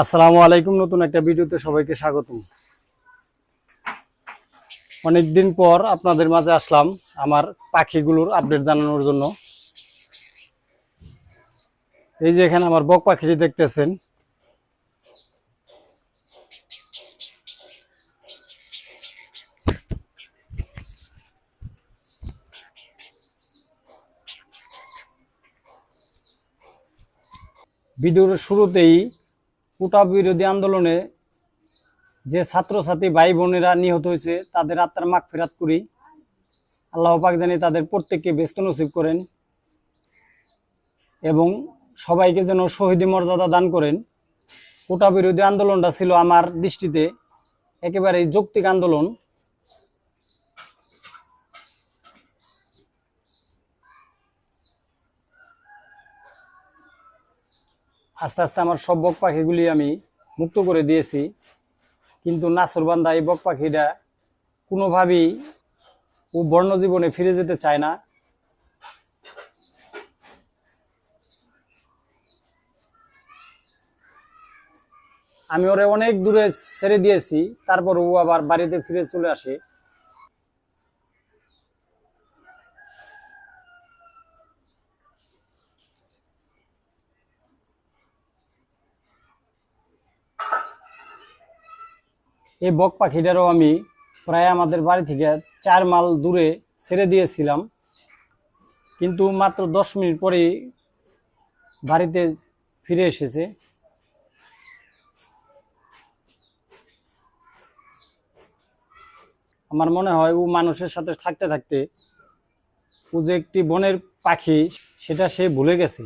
আসসালামু আলাইকুম। নতুন একটা ভিডিওতে সবাইকে স্বাগতম। অনেকদিন পর আপনাদের মাঝে আসলাম আমার পাখিগুলোর আপডেট জানানোর জন্য। এই যে এখানে আমার বক পাখিটি দেখতেছেন। ভিডিওর শুরুতেই কোটা বিরোধী আন্দোলনে যে ছাত্রছাত্রী ভাই বোনেরা নিহত হয়েছে, তাদের আত্মার মাখ ফেরাত করি। আল্লাহ পাক জানি তাদের প্রত্যেককে ব্যস্ত নসিব করেন এবং সবাইকে যেন শহীদ মর্যাদা দান করেন। কোটা বিরোধী আন্দোলনটা ছিল আমার দৃষ্টিতে একেবারে যৌক্তিক আন্দোলন। আস্তে আস্তে আমার সব বক পাখিগুলি আমি মুক্ত করে দিয়েছি। কিন্তু নাসরবান্দা এই বক পাখিটা কোনোভাবেই ও বর্ণজীবনে ফিরে যেতে চায় না। আমি ওরে অনেক দূরে ছেড়ে দিয়েছি, তারপর ও আবার বাড়িতে ফিরে চলে আসে। এই বক পাখিটারও আমি প্রায় আমাদের বাড়ি থেকে চার মাইল দূরে ছেড়ে দিয়েছিলাম। কিন্তু মাত্র দশ মিনিট পরেই বাড়িতে ফিরে এসেছে। আমার মনে হয় ও মানুষের সাথে থাকতে থাকতে ও যে একটি বনের পাখি, সেটা সে ভুলে গেছে।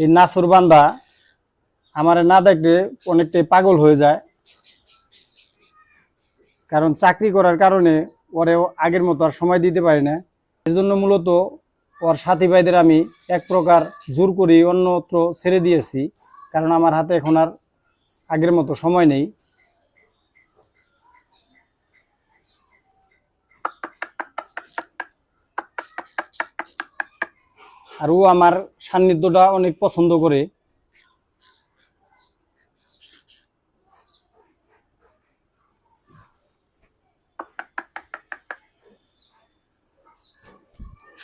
এই নাসুর বান্দা আমার না দেখলে অনেকটাই পাগল হয়ে যায়। কারণ চাকরি করার কারণে ওরে আগের মতো আর সময় দিতে পারি না। এর জন্য মূলত ওর সাথী ভাইদের আমি এক প্রকার জোর করি অন্যত্র ছেড়ে দিয়েছি। কারণ আমার হাতে এখন আর আগের মতো সময় নেই। আর ও আমার সান্নিধ্যটা অনেক পছন্দ করে।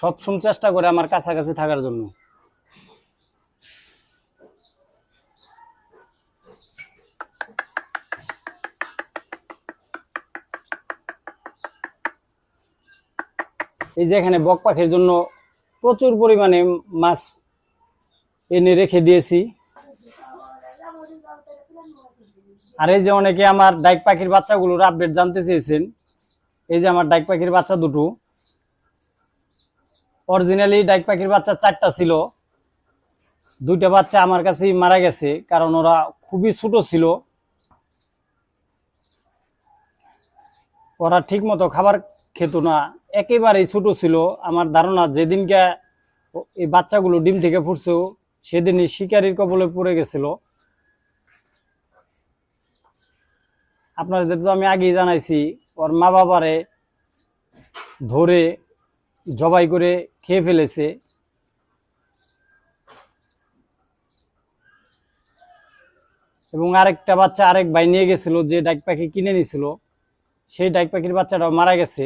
সবসময় চেষ্টা করে আমার কাছাকাছি থাকার জন্য। এই যে এখানে বক পাখির জন্য প্রচুর পরিমাণে মাছ এনে রেখে দিয়েছি। আর এই যে অনেকে আমার ডাইক পাখির বাচ্চাগুলোর আপডেট জানতে চেয়েছেন, এই যে আমার ডাইক পাখির বাচ্চা দুটো। অরিজিনালি ডাইক পাখির বাচ্চা চারটা ছিল। দুইটা বাচ্চা আমার কাছেই মারা গেছে, কারণ ওরা খুবই ছোট ছিল। ওরা ঠিক মতো খাবার খেত না। একেবারেই ছোট ছিল। আমার ধারণা যেদিনকে এই বাচ্চাগুলো ডিম থেকে ফুটছে, সেদিনই শিকারির কবলে পড়ে গেছিল। আপনাদের তো আমি আগেই জানাইছি, ওর মা বাবারে ধরে জবাই করে খেয়ে ফেলেছে। এবং আরেকটা বাচ্চা আরেক ভাই নিয়ে গেছিল, যে ডাক পাখি কিনে নিছিল। সেই ডাক পাখির বাচ্চাটাও মারা গেছে।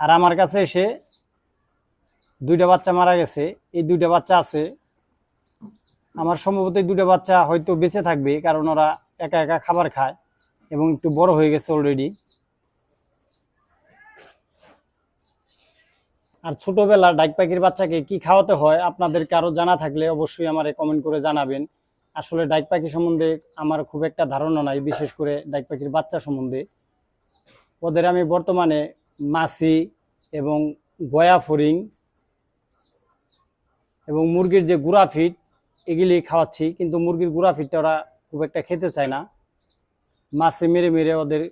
আর আমার কাছে এসে দুইটা বাচ্চা মারা গেছে। এই দুইটা বাচ্চা আছে। আমার সম্ভবত এই দুটো বাচ্চা হয়তো বেঁচে থাকবে, কারণ ওরা একা একা খাবার খায় এবং একটু বড় হয়ে গেছে অলরেডি আর ছোটবেলা ডাক পাখির বাচ্চাকে কি খাওয়াতে হয় আপনাদের কারও জানা থাকলে অবশ্যই আমারে কমেন্ট করে জানাবেন। আসলে ডাক পাখি সম্বন্ধে আমার খুব একটা ধারণা নাই, বিশেষ করে ডাক পাখির বাচ্চা সম্বন্ধে। ওদের আমি বর্তমানে মাছি এবং গয়া ফরিং এবং মুরগির যে গুড়া ফিট, এগুলি খাওয়াচ্ছি। কিন্তু মুরগির গুড়া ফিটটা ওরা খুব একটা খেতে চায় না। মাছে মেরে মেরে ওদের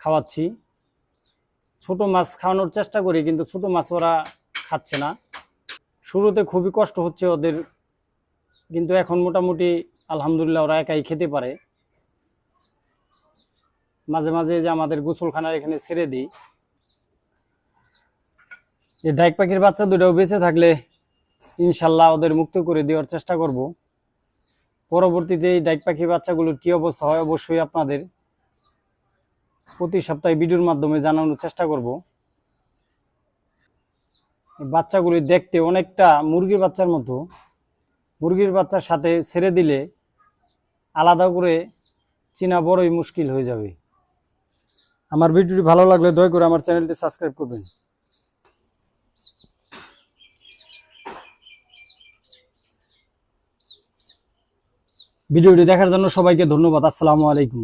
খাওয়াচ্ছি। ছোট মাছ খাওয়ানোর চেষ্টা করি, কিন্তু ছোট মাছ ওরা খাচ্ছে না। শুরুতে খুবই কষ্ট হচ্ছে ওদের, কিন্তু এখন মোটামুটি আলহামদুলিল্লাহ ওরা একাই খেতে পারে। মাঝে মাঝে যে আমাদের গোসলখানার এখানে ছেড়ে দিই। এই ডাইক পাখির বাচ্চা দুটাও বেঁচে থাকলে ইনশাল্লাহ ওদের মুক্ত করে দেওয়ার চেষ্টা করব। পরবর্তীতে এই ডাইক পাখির বাচ্চাগুলোর কী অবস্থা হয় অবশ্যই আপনাদের প্রতি সপ্তাহে ভিডিওর মাধ্যমে জানানোর চেষ্টা করব। বাচ্চাগুলি দেখতে অনেকটা মুরগির বাচ্চার মতো। মুরগির বাচ্চার সাথে ছেড়ে দিলে আলাদা করে চেনা বড়ই মুশকিল হয়ে যাবে। আমার ভিডিওটি ভালো লাগলে দয়া করে আমার চ্যানেলটি সাবস্ক্রাইব করবেন। ভিডিওটি দেখার জন্য সবাইকে ধন্যবাদ। আসসালামু আলাইকুম।